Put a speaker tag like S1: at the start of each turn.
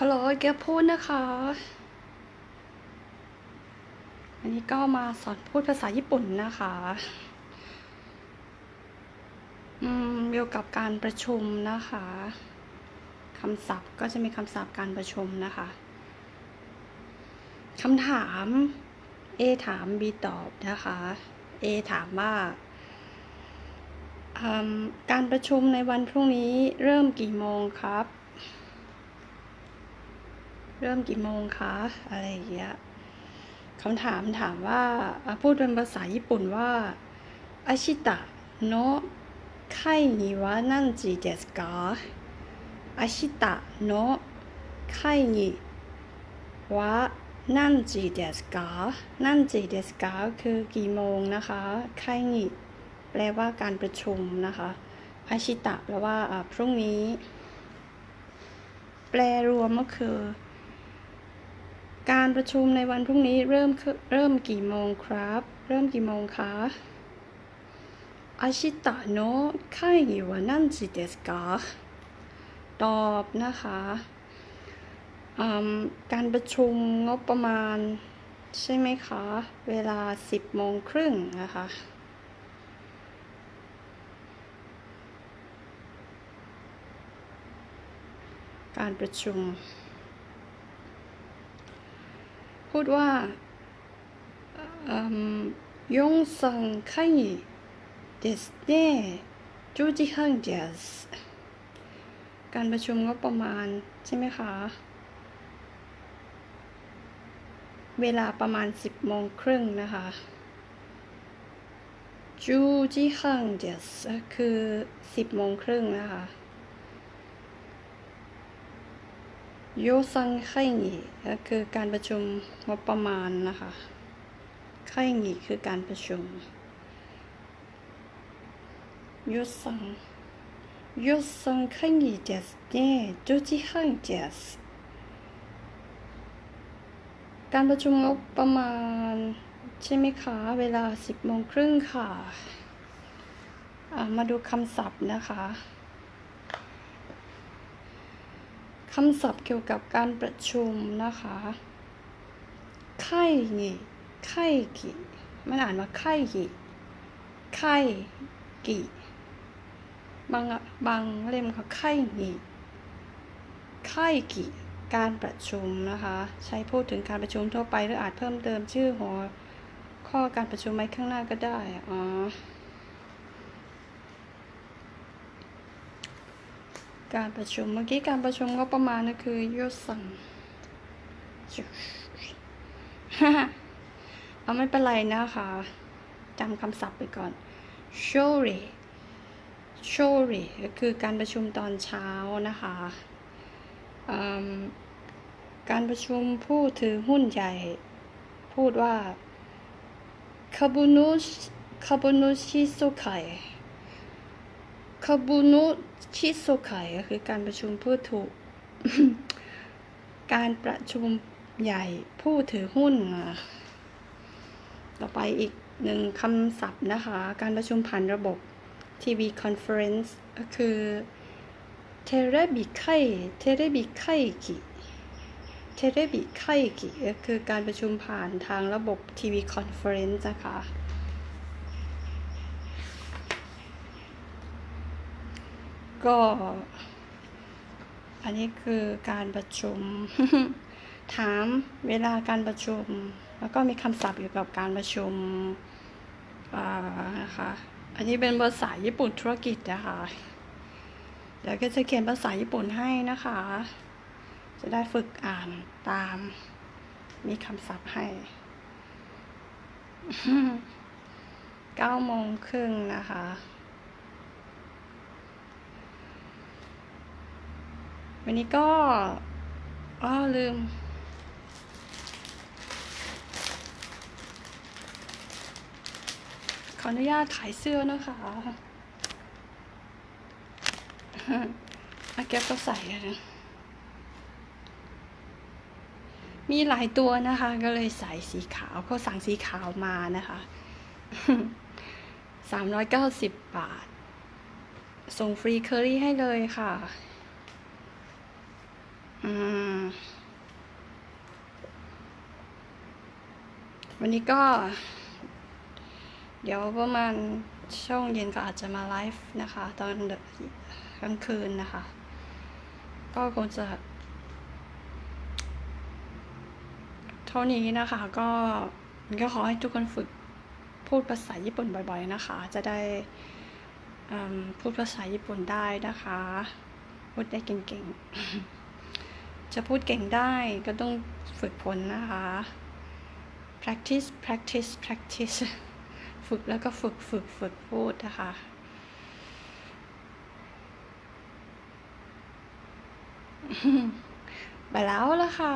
S1: ฮัลโหลแกพูดนะคะ อันนี้ก็มาสอนพูดภาษาญี่ปุ่นนะคะ อืมเกี่ยวกับการประชุมนะคะคำศัพท์ก็จะมีคำศัพท์การประชุมนะคะคำถาม A ถาม B ตอบนะคะ A ถามว่าการประชุมในวันพรุ่งนี้เริ่มกี่โมงครับ เริ่มกี่โมงคะอะไรอย่างเงี้ยคำถามถามว่าพูดเป็นภาษาญี่ปุ่นว่าอาชิตะโนะไคนิวะนันจิเดสกาอาชิตะโนะไคนิวะนันจิเดสกานันจิเดสกาคือกี่โมงนะคะไคนิแปลว่าการประชุมนะคะอาชิตะแปลว่าพรุ่งนี้ แปลรวมก็คือ การประชุมในวันพรุ่งนี้เริ่มเริ่มกี่โมงครับ เริ่มกี่โมงคะอาชิตะโนะไคกิวะนันจิเดสกาตอบนะคะการประชุมงบประมาณ ใช่ไหมคะ เวลา 10โมงครึ่งนะคะ การประชุม พูดว่ายงสังไคเดสเน่จูจิฮังเดสการประชุมงบประมาณใช่ไหมคะ เวลาประมาณ 10โมงครึ่งนะคะจูจิฮังเดสคือ 10โมงครึ่งนะคะ โยซังไคงิก็คือการประชุมงบประมาณนะคะไคงิคือการประชุมโยซังโยซังไคงิเดสเน่จูจิฮังเดสการประชุมงบประมาณ ใช่ไหมคะ เวลา10โมงครึ่งค่ะอะ มาดูคำศัพท์นะคะ คำศัพท์เกี่ยวกับการประชุมนะคะไข่งิไข่กิมันอ่านว่าไข่กิไข่กิบางบางเล่มเขาไข่งิไข่กิการประชุมนะคะ ใช้พูดถึงการประชุมทั่วไปหรืออาจเพิ่มเติมชื่อหัวข้อการประชุมไว้ข้างหน้าก็ได้ อ๋อ การประชุมเมื่อกี้การประชุมก็ประมาณก็คือโยสังเอาไม่เป็นไรนะคะจำคำศัพท์ไปก่อน shori shori ก็คือการประชุมตอนเช้านะคะการประชุมผู้ถือหุ้นใหญ่ พูดว่าคาบุนุคาบุนุชิสุไค คาบุนุชิโซไคก็คือการประชุมผู้ถูก การประชุมใหญ่ผู้ถือหุ้นอะต่อไปอีกหนึ่งคำศัพท์นะคะ การประชุมผ่านระบบทีวีคอนเฟอเรนซ์ก็คือเทเรบิไคเทเรบิไคกิเทเรบิไคกิก็คือการประชุมผ่านทางระบบทีวีคอนเฟอเรนซ์นะคะ ก็ อันนี้คือการประชุม ถามเวลาการประชุม แล้วก็มีคำศัพท์เกี่ยวกับการประชุมอ่านะคะอันนี้เป็นภาษาญี่ปุ่นธุรกิจนะคะเดี๋ยวก็จะเขียนภาษาญี่ปุ่นให้นะคะ จะได้ฝึกอ่านตาม มีคำศัพท์ให้เก้าโมงครึ่งนะคะ วันนี้ก็อ้อลืม ขออนุญาตขายเสื้อนะคะอาแก๊ปก็ใส่นะมีหลายตัวนะคะ ก็เลยใส่สีขาวเขาสั่งสีขาวมานะคะสามร้อยเก้าสิบบาท ส่งฟรีเคอรี่ให้เลยค่ะ วันนี้ก็ เดี๋ยวประมาณช่วงเย็นก็อาจจะมาไลฟ์นะคะ ตอนกลางคืนนะคะ ก็คงจะ เท่านี้นะคะ ก็ก็ขอให้ทุกคนฝึกพูดภาษาญี่ปุ่นบ่อย ๆ นะคะ จะได้พูดภาษาญี่ปุ่นได้นะคะ พูดได้เก่งๆ จะพูดเก่งได้ก็ต้องฝึกฝนนะคะ practice practice practice ฝึกแล้วก็ฝึกฝึกฝึกพูดนะคะไปแล้วละค่ะ